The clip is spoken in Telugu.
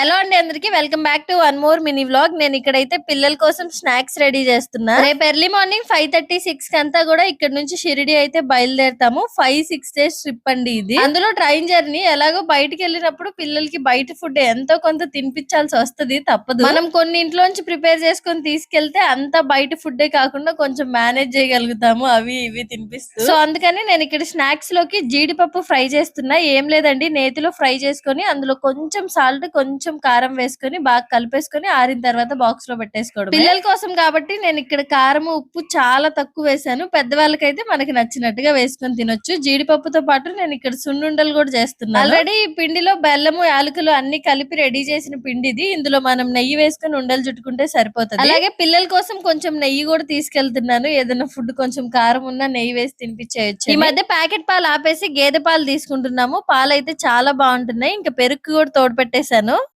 హలో అండి అందరికి. Welcome back to one more mini vlog. నేను ఇక్కడైతే పిల్లల కోసం స్నాక్స్ రెడీ చేస్తున్నా. రేపు early morning five thirty six అంతా కూడా ఇక్కడ నుంచి షిరిడి అయితే బయలుదేరుతాము. ఫైవ్ సిక్స్ డేస్ ట్రిప్ అండి ఇది. అందులో ట్రైన్ జర్నీ ఎలాగో బయటికి వెళ్ళినప్పుడు పిల్లలకి బయట ఫుడ్ ఎంతో కొంత తినిపించాల్సి వస్తది. తప్పదు. మనం కొన్ని ఇంట్లోంచి ప్రిపేర్ చేసుకొని తీసుకెళ్తే అంత బయట ఫుడ్డే కాకుండా కొంచెం మేనేజ్ చేయగలుగుతాము. అవి ఇవి తినిపిస్తూ. సో అందుకని నేను ఇక్కడ స్నాక్స్లోకి జీడిపప్పు ఫ్రై చేస్తున్నా. ఏం లేదండి. నేతిలో ఫ్రై చేసుకొని అందులో కొంచెం సాల్ట్ కొంచెం కారం వేసుకొని బాగా కలిపేసుకొని ఆరిన తర్వాత బాక్స్లో పెట్టేసుకోవడం పిల్లల కోసం కాబట్టి నేను ఇక్కడ కారం ఉప్పు చాలా తక్కువ వేసాను. పెద్దవాళ్ళకైతే మనకి నచ్చినట్టుగా వేసుకొని తినొచ్చు. జీడిపప్పుతో పాటు నేను ఇక్కడ సున్నుండలు కూడా చేస్తున్నాను. ఆల్రెడీ ఈ పిండిలో బెల్లము యాలకులు అన్ని కలిపి రెడీ చేసిన పిండి ఇది ఇందులో మనం నెయ్యి వేసుకొని ఉండలు చుట్టుకుంటే సరిపోతుంది. అలాగే పిల్లల కోసం కొంచెం నెయ్యి కూడా తీసుకెళ్తున్నాను. ఏదైనా ఫుడ్ కొంచెం కారం ఉన్నా నెయ్యి వేసి తినిపించేయచ్చు ఈ మధ్య ప్యాకెట్ పాలు ఆపేసి గేదె పాలు తీసుకుంటున్నాము. పాలు అయితే చాలా బాగుంటున్నాయి. ఇంకా పెరుగు కూడా తోడు పెట్టేశాను.